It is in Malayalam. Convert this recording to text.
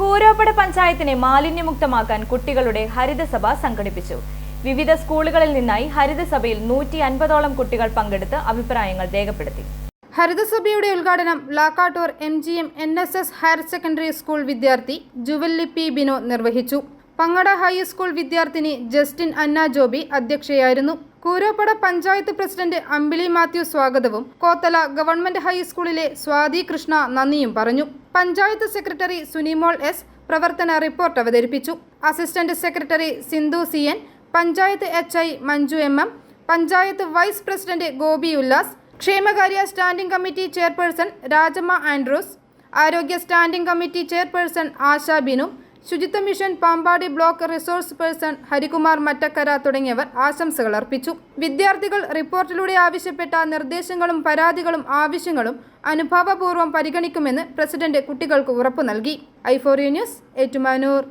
കൂരോപ്പട പഞ്ചായത്തിനെ മാലിന്യമുക്തമാക്കാൻ കുട്ടികളുടെ ഹരിതസഭ സംഘടിപ്പിച്ചു. വിവിധ സ്കൂളുകളിൽ നിന്നായി ഹരിതസഭയിൽ നൂറ്റി അൻപതോളം കുട്ടികൾ പങ്കെടുത്ത് അഭിപ്രായങ്ങൾ രേഖപ്പെടുത്തി. ഹരിതസഭയുടെ ഉദ്ഘാടനം Lakkattoor M G M N S S higher secondary school വിദ്യാർത്ഥി ജുവല്ലി പി ബിനോ നിർവഹിച്ചു. പങ്ങട ഹൈസ്കൂൾ വിദ്യാർത്ഥിനി ജസ്റ്റിൻ അന്ന ജോബി അധ്യക്ഷയായിരുന്നു. കൂരോപ്പട പഞ്ചായത്ത് പ്രസിഡന്റ് അമ്പിളി മാത്യു സ്വാഗതവും കോത്തല ഗവൺമെന്റ് ഹൈസ്കൂളിലെ സ്വാതി കൃഷ്ണ നന്ദിയും പറഞ്ഞു. പഞ്ചായത്ത് സെക്രട്ടറി സുനിമോൾ എസ് പ്രവർത്തന റിപ്പോർട്ട് അവതരിപ്പിച്ചു. Assistant secretary Sindhu C N panchayat H I Manju M M panchayat vice president Gopi Ullas ക്ഷേമകാര്യ standing committee chairperson Rajamma Andrews ആരോഗ്യ standing committee chairperson Asha Binu ശുചിത്വ mission Pampady block resource person Harikumar Mattakkara തുടങ്ങിയവർ ആശംസകൾ അർപ്പിച്ചു. വിദ്യാർത്ഥികൾ റിപ്പോർട്ടിലൂടെ ആവശ്യപ്പെട്ട നിർദ്ദേശങ്ങളും പരാതികളും ആവശ്യങ്ങളും അനുഭാവപൂർവം പരിഗണിക്കുമെന്ന് പ്രസിഡന്റ് കുട്ടികൾക്ക് ഉറപ്പു നൽകി. I four news Ettumanoor.